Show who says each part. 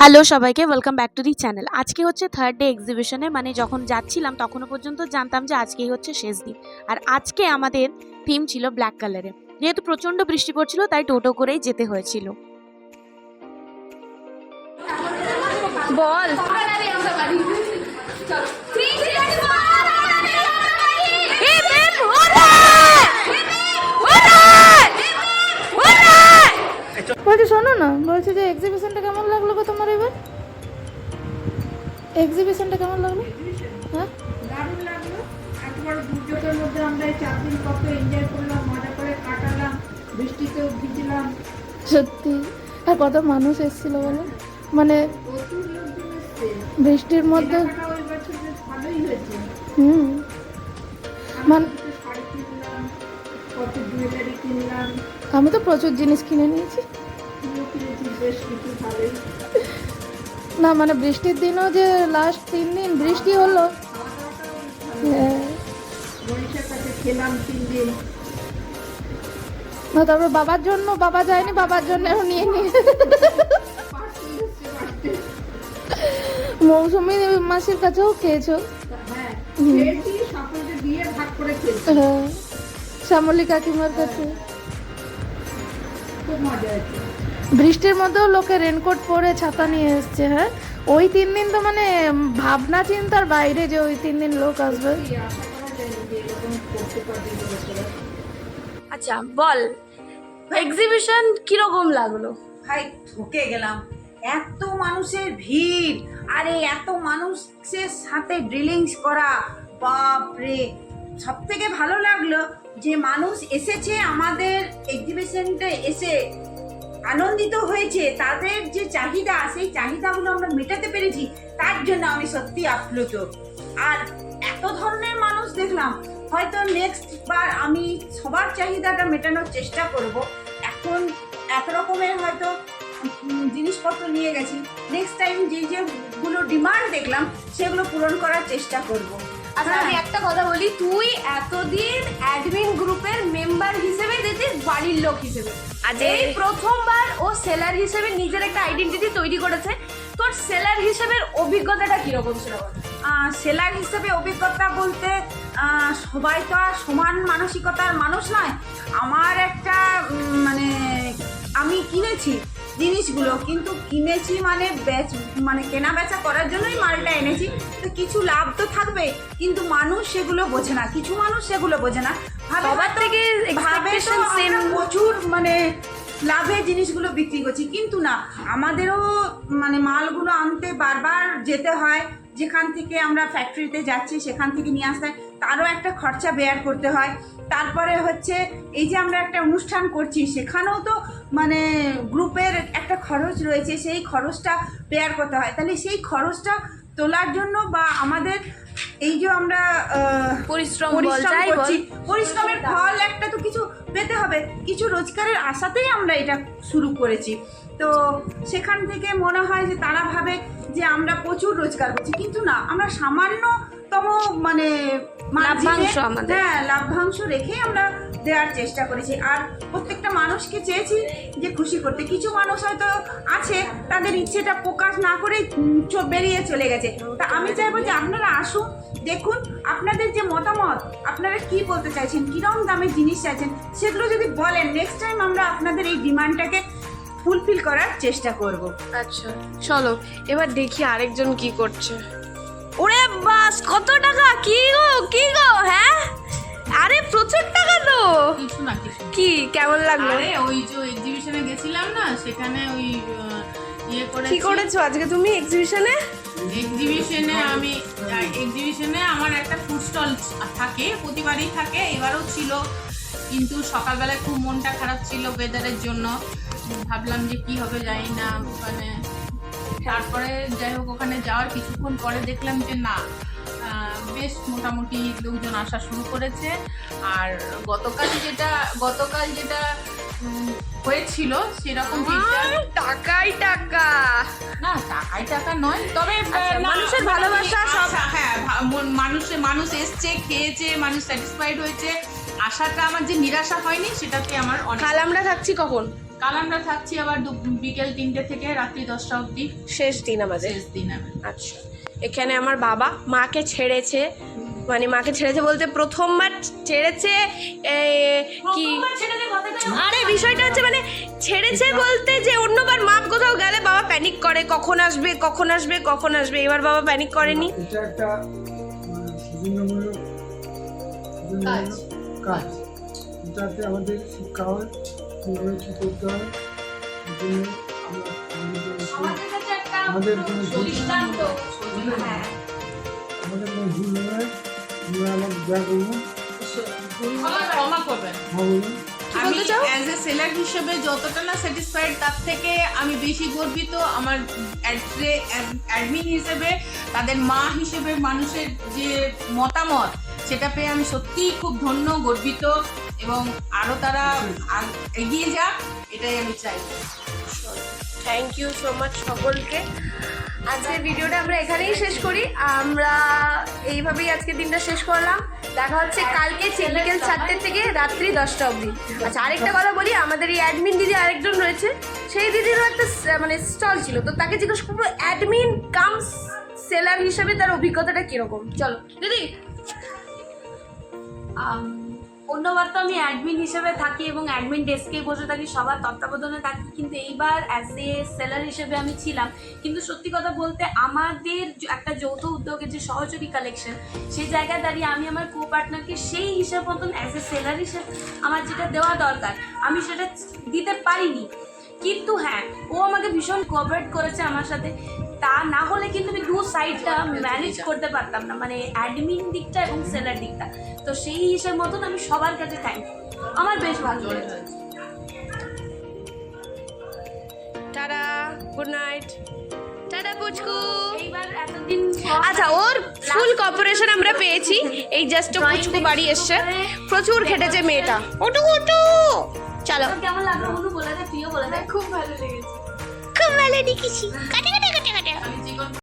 Speaker 1: Hello সবাইকে welcome back to the channel আজকে হচ্ছে থার্ড ডে এক্সিবিশনে মানে যখন যাচ্ছিলাম তখনও পর্যন্ত জানতাম যে আজকেই হচ্ছে শেষ দিন। আর আজকে আমাদের থিম ছিল ব্ল্যাক কালারে যেহেতু প্রচণ্ড বৃষ্টি পড়ছিল তাই টোটো করেই যেতে হয়েছিল। বল।
Speaker 2: বলছি শোনো না। বলছি যে এক্সিবিশনটা কেমন লাগল গো তোমার এবার? এক্সিবিশনটা কেমন লাগল? হ্যাঁ?
Speaker 3: দারুণ লাগল। এত দুর্যোগের মধ্যে আমরা চার দিন কত এনজয় করলাম মজা করে কাটালাম বৃষ্টিতেও ভিজলাম।
Speaker 2: সত্যি। আর কত মানুষ এসেছিল বলো? মানে বৃষ্টির মধ্যে হুম। মান- আমি তো প্রচুর জিনিস কিনে নিয়েছি। না মানে বৃষ্টির দিনও যে লাস্ট তিন দিন বৃষ্টি হলো। হ্যাঁ। না, তারপর বাবার জন্য, বাবা যায়নি, বাবার জন্য নিয়ে নিয়ে। মৌসুমি মাসির কাছেও খেয়েছো?
Speaker 3: হ্যাঁ।
Speaker 2: শ্যামলী কাকিমার কাছে।
Speaker 3: খুব মজা
Speaker 2: বৃষ্টির মধ্যেও লোকে রেনকোট পরে ছাতা নিয়ে এসছে হ্যাঁ? ওই তিন দিন তো মানে ভাবনা চিন্তার বাইরে যে ওই তিন দিন লোক আসবে।
Speaker 1: আচ্ছা বল এক্সিবিশন কীরকম লাগল?
Speaker 4: ভাই ঠকে গেলাম। এত মানুষের ভিড় আরে এত মানুষের সাথে ড্রিলিংস করা বাপ রে সব থেকে ভালো লাগল যে মানুষ এসেছে আমাদের এক্সিবিশনটা এসে আনন্দিত হয়েছে, তাদের যে চাহিদা, সেই চাহিদাগুলো আমরা মেটাতে পেরেছি, তার জন্য আমি সত্যি আপ্লুত। আর এত ধরনের মানুষ দেখলাম, হয়তো নেক্সট বার আমি সবার চাহিদাটা মেটানোর চেষ্টা করব। এখন এক রকমের হয়তো জিনিসপত্র নিয়ে গেছি। নেক্সট টাইম যে যেগুলো ডিমান্ড দেখলাম, সেগুলো পূরণ করার চেষ্টা করব।
Speaker 5: আচ্ছা আমি একটা কথা বলি তুই এতদিন অ্যাডমিন গ্রুপের মেম্বার হিসেবে দিতিস বাড়ির লোক হিসেবে।
Speaker 1: আজ
Speaker 5: এই প্রথমবার ও সেলার হিসেবে নিজের একটা আইডেন্টিটি তৈরি করেছে। তোর সেলার হিসেবের অভিজ্ঞতাটা কীরকম ছিল?
Speaker 4: সেলার হিসেবে অভিজ্ঞতা বলতে সবাই তো আর সমান মানসিকতার মানুষ নয়। আমার একটা মানে আমি কিনেছি। জিনিসগুলো কিন্তু কিনেছি মানে বেচ মানে কেনা বেচা করার জন্যই মালটা এনেছি। তো কিছু লাভ তো থাকবে কিন্তু মানুষ সেগুলো বোঝে না কিছু মানুষ সেগুলো বোঝে না। ভাবে
Speaker 5: সবার থেকে
Speaker 4: ভাবে প্রচুর মানে লাভে জিনিসগুলো বিক্রি করছি কিন্তু না আমাদেরও মানে মালগুলো আনতে বারবার যেতে হয় যেখান থেকে আমরা ফ্যাক্টরিতে যাচ্ছি সেখান থেকে নিয়ে আসতে তারও একটা খরচা বেয়ার করতে হয়। তারপরে হচ্ছে এই যে আমরা একটা অনুষ্ঠান করছি সেখানেও তো মানে গ্রুপের একটা খরচ রয়েছে সেই খরচটা বেয়ার করতে হয়। তাহলে সেই খরচটা তোলার জন্য বা আমাদের এই যে আমরা
Speaker 5: পরিশ্রম
Speaker 4: করছি পরিশ্রমের ফল একটা তো কিছু পেতে হবে। কিছু রোজগারের আশাতেই আমরা এটা শুরু করেছি। তো সেখান থেকে মনে হয় যে তারা ভাবে যে আমরা প্রচুর রোজগার করছি। কিন্তু না আমরা সামান্যতম মানে হ্যাঁ লাভ্যাংশ রেখে আমরা দেওয়ার চেষ্টা করেছি। আর প্রত্যেকটা মানুষকে চেয়েছি যে খুশি করতে। কিছু মানুষ হয়তো আছে তাদের ইচ্ছেটা প্রকাশ না করে বেরিয়ে চলে গেছে। তা আমি চাইব যে আপনারা আসুন দেখুন আপনাদের যে মতামত আপনারা কি বলতে চাইছেন কীরকম দামের জিনিস চাইছেন সেগুলো যদি বলেন নেক্সট টাইম আমরা আপনাদের এই ডিমান্ডটাকে ফুলফিল করার চেষ্টা করব।
Speaker 5: আচ্ছা চলো এবার দেখি আরেকজন কি করছে। ওরে বাস কত টাকা? কি গো কি গো হ্যাঁ? আরে প্রচুর টাকা তো।
Speaker 6: কিছু না কিছু
Speaker 5: কি কেমন লাগল?
Speaker 6: আরে ওই যে এক্সিবিশনে গেছিলাম না সেখানে ওই ইয়ে করে
Speaker 5: কি করেছ আজকে তুমি এক্সিবিশনে
Speaker 6: এক্সিবিশনে আমি এক্সিবিশনে আমার একটা ফুড স্টল থাকে প্রতিবারই থাকে এবারও ছিল। কিন্তু সকালবেলায় খুব মনটা খারাপ ছিল ওয়েদারের জন্য। ভাবলাম যে কি হবে জানি না মানে তারপরে যাই হোক ওখানে যাওয়ার কিছুক্ষণ পরে দেখলাম যে না বেশ মোটামুটি লোকজন আসা শুরু করেছে। আর গতকাল যেটা গতকাল যেটা হয়েছিল সেরকম
Speaker 5: টাকাই টাকা।
Speaker 6: না টাকাই টাকা নয় তবে
Speaker 5: আচ্ছা, মানুষের
Speaker 6: মানে
Speaker 5: ভালোবাসা সব-
Speaker 6: হ্যাঁ মন- মানুষে মানুষ এসছে খেয়েছে মানুষ স্যাটিসফাইড হয়েছে। আশাটা আমার যে নিরাশা হয়নি সেটাতে আমার অনেক
Speaker 5: আমরা থাকছি কখন?
Speaker 6: কাল আমরা থাকছি আবার বিকেল তিনটে থেকে রাত্রি দশটা অবধি।
Speaker 5: শেষ দিন আমাদের?
Speaker 6: শেষ দিন
Speaker 5: আচ্ছা। এখানে আমার বাবা মাকে ছেড়েছে। মানে মাকে ছেড়েছে বলতে প্রথমবার ছেড়েছে কি? আরে বিষয়টা হচ্ছে মানে ছেড়েছে বলতে যে অন্যবার মা কোথাও গেলে বাবা প্যানিক করে কখন আসবে কখন আসবে কখন আসবে। এবার বাবা প্যানিক করেনি।
Speaker 7: এটা একটা মানে কাজ। আমাদের শিক্ষা হয়। করতে হয় আমাদের কোনো আমাদের কোনো ভুল নয় আমরা যা করব
Speaker 6: আমি হিসেবে যতটা না স্যাটিসফাইড তার থেকে আমি বেশি গর্বিত আমার অ্যাডমিন হিসেবে, তাদের মা হিসেবে মানুষের যে মতামত, সেটা পেয়ে আমি সত্যিই খুব ধন্য, গর্বিত। এবং আরও তারা এগিয়ে যাক এটাই আমি চাই।
Speaker 5: থ্যাংক ইউ সো মাচ সকলকে। আজকের ভিডিওটা আমরা এখানেই শেষ করি। আমরা এইভাবেই আজকের দিনটা শেষ করলাম। দেখা হচ্ছে কালকে বিকেল চারটে থেকে রাত্রি দশটা অবধি। আচ্ছা আরেকটা কথা বলি আমাদের এই অ্যাডমিন দিদি আরেকজন রয়েছে। সেই দিদিরও একটা মানে স্টল ছিল। তো তাকে জিজ্ঞেস করব অ্যাডমিন কাম সেলার হিসেবে তার অভিজ্ঞতাটা কীরকম? চলো দিদি।
Speaker 1: অন্যবার তো আমি অ্যাডমিন হিসেবে থাকি এবং অ্যাডমিন ডেস্কে বসে থাকি, সবার তত্ত্বাবধানে থাকি, কিন্তু এইবার অ্যাজ এ সেলার হিসেবে আমি ছিলাম। কিন্তু সত্যি কথা বলতে আমাদের একটা যৌথ উদ্যোগের যে সহযোগী কালেকশন সেই জায়গায় দাঁড়িয়ে আমি আমার কো পার্টনারকে সেই হিসাব মতন অ্যাজ এ সেলার হিসেবে আমার যেটা দেওয়া দরকার, আমি সেটা দিতে পারিনি। কিন্তু হ্যাঁ ও আমাকে ভীষণ কোঅপারেট করেছে আমার সাথে। তা না হলে কিন্তু আমি দু সাইডটা ম্যানেজ করতে পারতাম না মানে অ্যাডমিন দিকটা এবং সেলার দিকটা। তো সেই হিসেব মতন আমি সবার কাছে থ্যাংক আমার বেশ ভালো লেগেছে।
Speaker 5: টাটা গুড নাইট টাটা পুচকু। আচ্ছা ওর ফুল কপারেশন আমরা পেয়েছি। এই জাস্ট পুচকু বাড়ি এসছে। প্রচুর খেটেছে মেয়েটা। ওটু ওটু চলো।
Speaker 1: কেমন লাগল বলে? দে তুইও বলে দে
Speaker 5: খুব ভালো লেগেছে। খুব ভালো দেখেছি। কাটে কাটে। কাটে কাটে
Speaker 6: আমি জীবন